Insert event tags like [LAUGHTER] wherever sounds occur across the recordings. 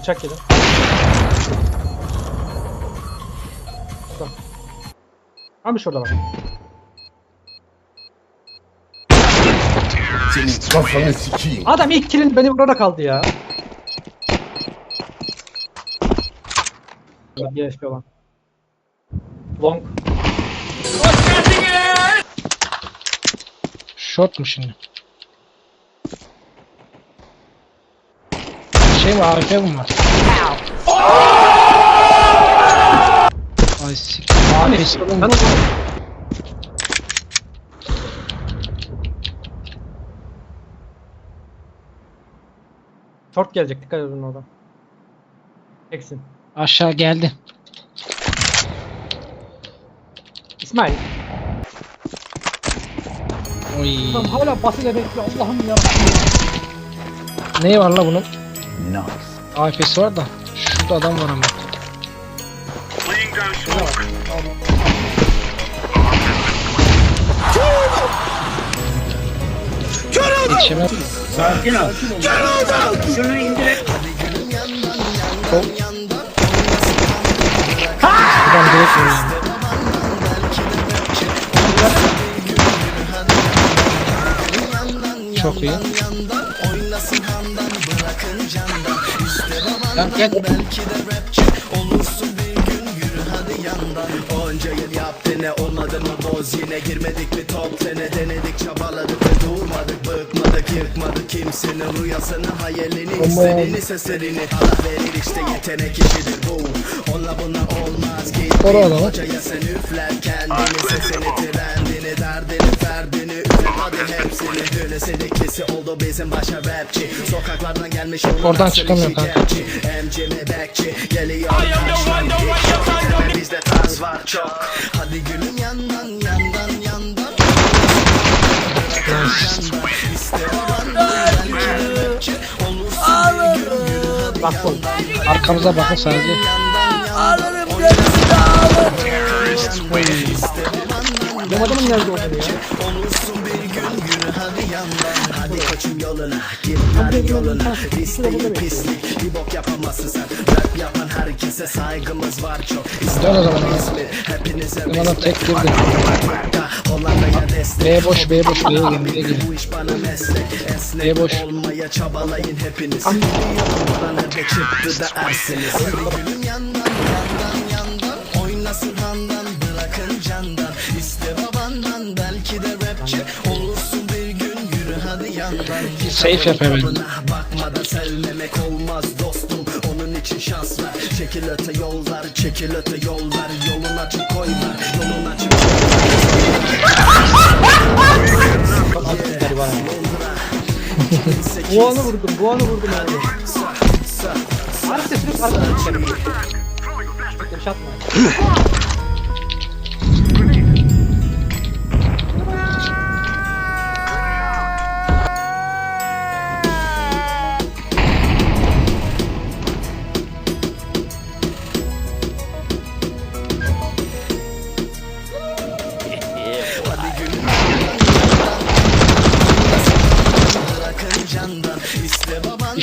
Bıçak yedim. Tamam. Abi şurada bak. Senin kafanı sikeyim. Adam ilk kilin beni vurana kaldı ya. HP olan. Long. Short mu şimdi? AFK mi var? Ay sik. Abi, o Short gelecek dikkat edin orada. Eksin. aşağı geldi. İsmail. Oy. Adam hala basıyla bekliyor. Allah'ım ya. Ne var la bunun? Nice. AFK'si var da. Şurada adam var ama. Yetişemem. Sakin ol. Şunu indir. Buradan direkt vuruyor. Çok iyi. Lan gel. Onca yıl yaptı ne olmadı mı boz? Yine girmedik mi top tene denedik çabaladık ve durmadık. Bıkmadık yıkmadık kimsenin rüyasını hayalini istediğini seslerini Allah verir işte yetenek işidir bu. Onunla bunlar olmaz. Git hocaya sen üfler kendini. Sesini ferdini hepsini dönü sediklisi oldu bizim başa rapçi sokaklardan gelmiş onun Oradan çıkamıyor kanka. MC mi bekçi geliyor Bizde tarz var çok Hadi gülüm yandan yandan yandan Bak bu. Arkamıza bakın sadece. Benim adamın nerede olduğunu ya. Hadi koçum yoluna Git ver yoluna. Pisliğin pislik Bir bok yapamazsın sen. Rap yapan herkese saygımız var çok. O zaman. Hepinize Bana tek girdi. B boş, B boş, iş bana meslek. Esnek B boş. olmaya çabalayın hepiniz. Bana nerede çıktı da ersiniz. Gülüm yandan yandan yandan. Oynasın handan bırakın candan belki de rapçi Olursun bir gün yürü hadi yandan Safe yap hemen. Bakmadan sevmemek olmaz dostum Onun için şans ver Çekil öte yollar Çekil öte yollar Yolun açık koy ver Yolun açık [LAUGHS] Bu anı vurdum. Bu anı vurdum abi. Arif sesini arkadan çıkarım.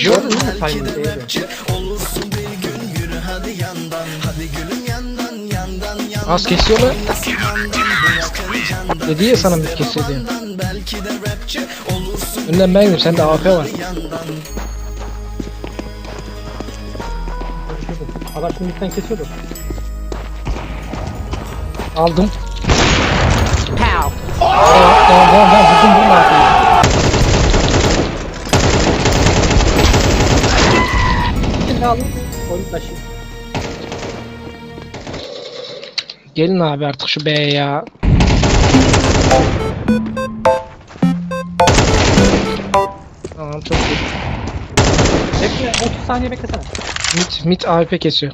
Gördün mü rapçi Olursun bir gün yürü hadi yandan Hadi gülüm yandan yandan yandan Az kesiyorlar. Dedi ya sana mid kesiyor diye. Babandan belki de rapçi Olursun Önden ben gidiyorum. Sende AFK var. Adam şimdi midden kesiyordu. Aldım. Tamam tamam tamam tamam. Vurdum vurdum AFK'yi. Şimdi aldım. Koydum taşı. Gelin abi artık şu B'ye ya. Tamam çok iyi. Bekle 30 saniye beklesene. Mid, mid AWP kesiyor.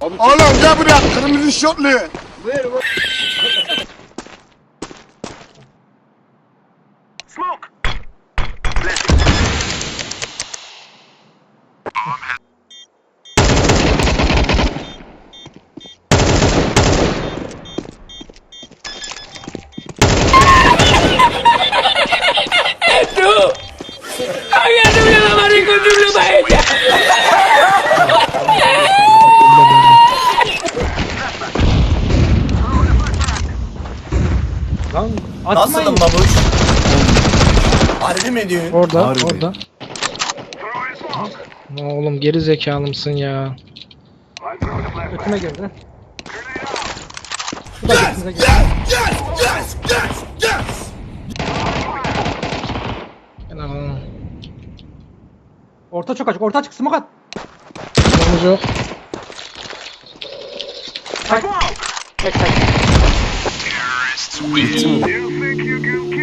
Oğlum gel buraya kırmızı şortlu. ¡Hágase una Harbi mi diyorsun? Orada Harbi. orada. Oğlum geri zekalı mısın ya? Götüme girdi. Bu da götünüze girdi. Ben alalım. Orta çok açık. Orta açık. Smoke at. Yalnız yok. Tek tek. Bitti mi?